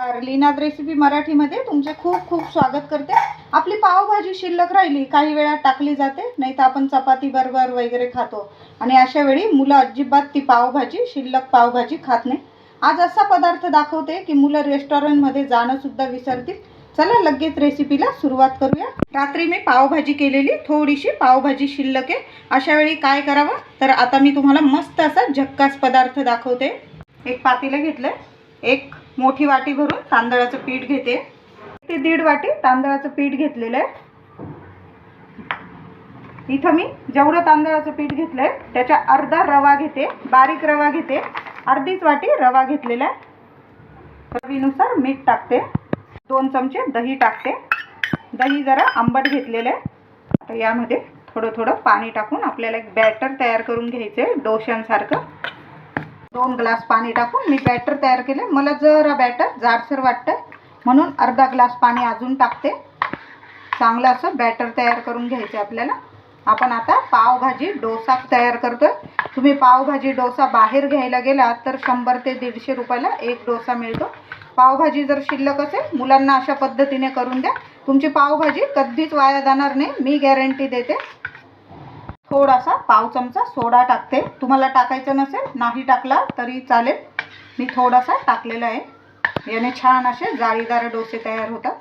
लीनाद recipe मराठीमध्ये तुमचे खूप खूप स्वागत करते. आपली पावभाजी शिल्लक राहिली काही वेळा टाकली जाते नाही तर आपण चपाती बरोबर वगैरे खातो. आणि अशा वेळी मुलं अजिबात ती पावभाजी शिल्लक पावभाजी खात नाही. आज असा पदार्थ दाखवते की मुलं रेस्टॉरंटमध्ये जाणंसुद्धा विसरतील. चला लगेच रेसिपीला सुरुवात करूया. रात्री मी पावभाजी केलेली थोडीशी पावभाजी शिल्लक आहे. अशा वेळी काय करावं? तर आता मी तुम्हाला मस्त असा झक्कास पदार्थ दाखवते. एक पातेलं घेतलं एक मोठी वाटी भरून तांदळाचं पीठ घेते. ते दीड वाटी तांदळाचं पीठ घेतलेलं आहे. इथं मी जेवढं तांदळाचं पीठ घेतलंय त्याच्या अर्धा रवा घेते बारीक रवा घेते. अर्धीच वाटी रवा घेतलेला आहे. रवीनुसार मीठ टाकते. दोन चमचे दही टाकते. दही जरा आंबट घेतलेलं आहे. आता यामध्ये थोडं थोडं पाणी टाकून आपल्याला एक बॅटर तयार करून घ्यायचं आहे डोशांसारखं दोन ग्लास पाणी टाकून मी बॅटर तयार केले. मला जरा बॅटर जाडसर वाटतं म्हणून अर्धा ग्लास पाणी अजून टाकते. चांगलं असं बॅटर तयार करून घ्यायचं आपल्याला. आपण आता पावभाजी डोसा तयार करतोय. तुम्ही पावभाजी डोसा बाहेर घ्यायला गेला तर शंभर ते दीडशे रुपयाला एक डोसा मिळतो. पावभाजी जर शिल्लक असेल मुलांना अशा पद्धतीने करून द्या. तुमची पावभाजी कधीच वाया जाणार नाही. मी गॅरंटी देते. थोडासा पाव चमचा सोडा टाकते. तुम्हाला टाकायचं नसेल नाही टाकला तरी चालेल. मी थोडासा टाकलेला आहे. याने छान असे जाळीदार डोसे तयार होतात.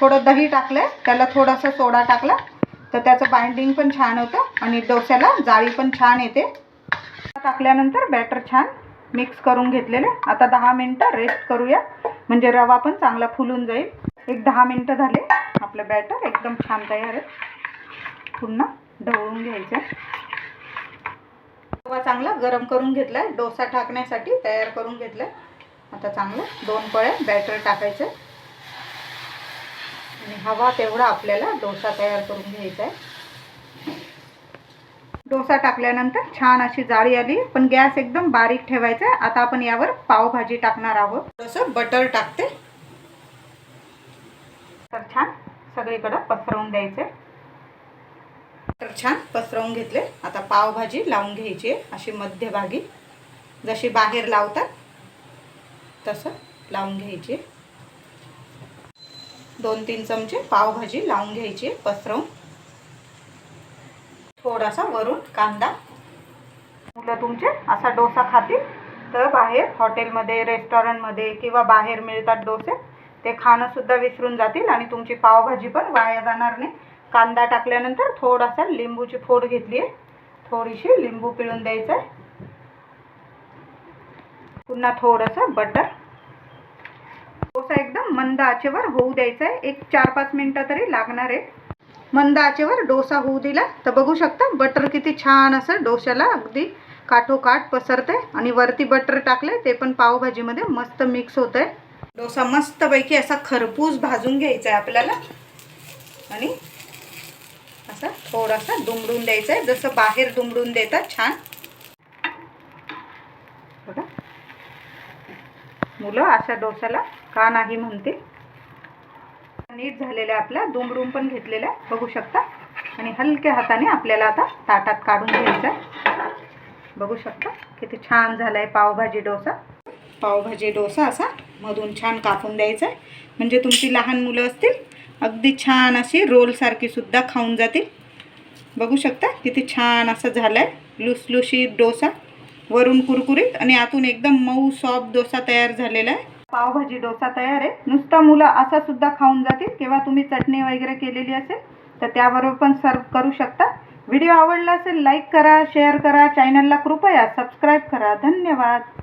थोडं दही टाकलं आहे त्याला थोडासा सोडा टाकला तर त्याचं बाइंडिंग पण छान होतं आणि डोस्याला जाळी पण छान येते. टाकल्यानंतर बॅटर छान मिक्स करून घेतलेले. आता दहा मिनटं रेस्ट करूया. म्हणजे रवा पण चांगला फुलून जाईल. एक दहा मिनटं झाले. आपलं बॅटर एकदम छान तयार आहे. पुन्हा ढवळून घ्यायचं. तवा चांगला गरम करून घेतलाय. डोसा टाकण्यासाठी तयार करून घेतलाय. आता चांगलं दोन पळ्या बॅटर टाकायचं. आणि हवा तेवढा आपल्याला डोसा तयार करून घ्यायचा आहे. डोसा टाकल्यानंतर छान अशी जाळी आली पण गॅस एकदम बारीक ठेवायचा आहे. आता आपण यावर पावभाजी टाकणार आहोत. थोडंसं बटर टाकते. तर छान सगळीकडं पसरवून द्यायचे. तर छान पसरवून घेतले. आता पावभाजी लावून घ्यायची आहे अशी मध्यभागी. जशी बाहेर लावतात तसं लावून घ्यायची दोन तीन चमचे पावभाजी लावून घ्यायची पसरवून. थोडासा वरून कांदा. मुलं तुमचे असा डोसा खातील तर बाहेर हॉटेलमध्ये रेस्टॉरंटमध्ये किंवा बाहेर मिळतात डोसे ते खाणंसुद्धा विसरून जातील आणि तुमची पावभाजी पण वाया जाणार नाही. कांदा टाकल्यानंतर थोडासा लिंबूची फोड घेतली आहे. थोडीशी लिंबू पिळून द्यायचं आहे. पुन्हा थोडंसं बटर. डोसा एकदम मंद आचेवर होऊ द्यायचा आहे. एक चार पाच मिनटं तरी लागणार आहे. मंद आचेवर डोसा होऊ दिला तर बघू शकता बटर किती छान असं डोश्याला अगदी काठोकाठ आहे आणि वरती बटर टाकलंय ते पण पावभाजीमध्ये मस्त मिक्स होत आहे डोसा मस्तपैकी असा खरपूस भाजून घ्यायचा आहे आपल्याला. आणि असा थोडासा दुमडून द्यायचा आहे. जसं बाहेर दुमडून देतात छान. बघा. मुलं अशा डोसाला का नाही म्हणते नीट झालेला आपला दुमडून पण घेतलेला आहे बघू शकता. आणि हलक्या हाताने आपल्याला आता ताटात काढून घ्यायचा आहे. बघू शकता किती छान झाला आहे पावभाजी डोसा. पावभाजी डोसा असा मधून छान कापून द्यायचा आहे. म्हणजे तुमची लहान मुलं असतील अगदी छान अशी रोलसारखी सुद्धा खाऊन जातील. बघू शकता किती छान असं झालं आहे लुसलुशीत डोसा वरून कुरकुरीत आणि आतून एकदम मऊ सॉफ्ट डोसा तयार झालेला आहे. पावभाजी डोसा तयार आहे. नुसता मुलं असा सुद्धा खाऊन जातील. किंवा तुम्ही चटणी वगैरे केलेली असेल तर त्याबरोबर पण सर्व करू शकता. व्हिडिओ आवडला असेल लाईक करा शेअर करा. चॅनलला कृपया सबस्क्राईब करा. धन्यवाद.